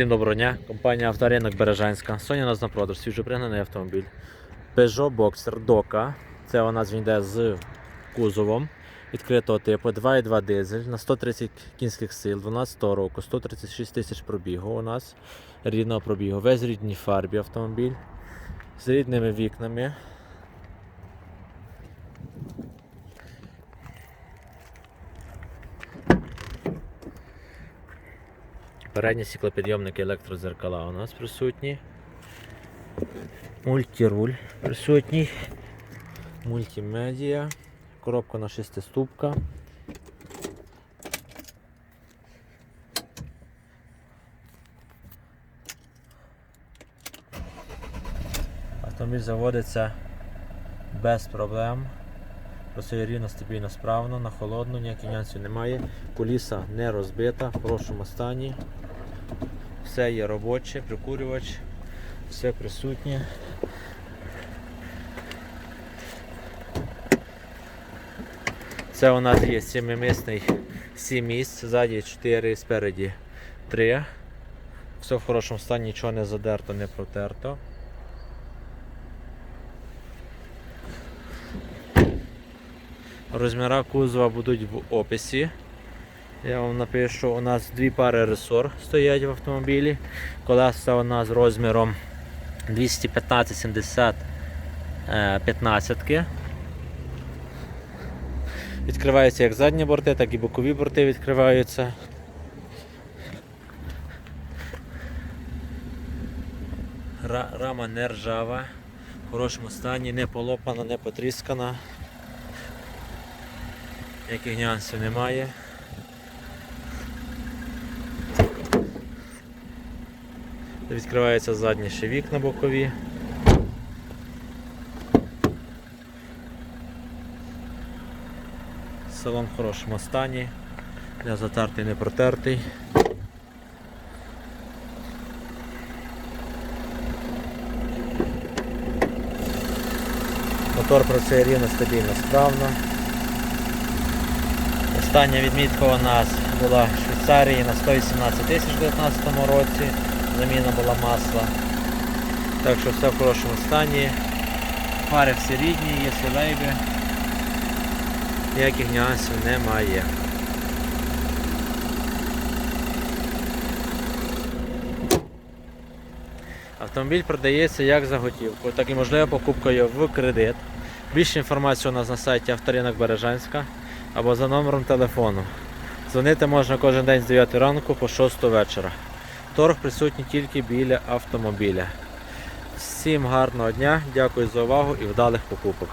Всім доброго дня. Компанія Авторинок Бережанська. Сьогодні у нас на продаж свіжопригнаний автомобіль. Peugeot Boxer Doka. Це у нас він йде з кузовом відкритого типу 2,2 дизель на 130 кінських сил 12 року, 136 тисяч пробігу у нас. Рідного пробігу. Весь рідній фарбі автомобіль. З рідними вікнами. Передні стеклопідйомники електрозеркала у нас присутні. Мультируль присутній. Мультимедіа. Коробка на шестиступка. Автомобіль заводиться без проблем. Працює рівно, стабільно, справно, на холодну, ніяких нюансів немає. Куліса не розбита, в хорошому стані. Все є робоче, прикурювач, все присутнє. Це у нас є сімимісний 7 місць, ззаді 4, спереді 3. Все в хорошому стані, нічого не задерто, не протерто. Розміра кузова будуть в описі. Я вам напишу, у нас дві пари ресор стоять в автомобілі. Колеса у нас розміром 215-70 15. Відкриваються як задні борти, так і бокові борти відкриваються. Рама не ржава, в хорошому стані, не полопана, не потріскана. Ніяких нюансів немає. Відкриваються задні ще вікна бокові. Салон в хорошому стані, не затертий, не протертий. Мотор працює рівно, стабільно, справно. Остання відмітка у нас була в Швейцарії на 118 тисяч у 2019 році. Заміна була масла. Так що все в хорошому стані. Фари всі рідні, є всі лейби. Ніяких нюансів немає. Автомобіль продається як за готівку, так і можлива покупкою в кредит. Більше інформації у нас на сайті Авторинок Бережанська або за номером телефону. Дзвонити можна кожен день з 9 ранку по 6 вечора. Торг присутній тільки біля автомобіля. Всім гарного дня, дякую за увагу і вдалих покупок.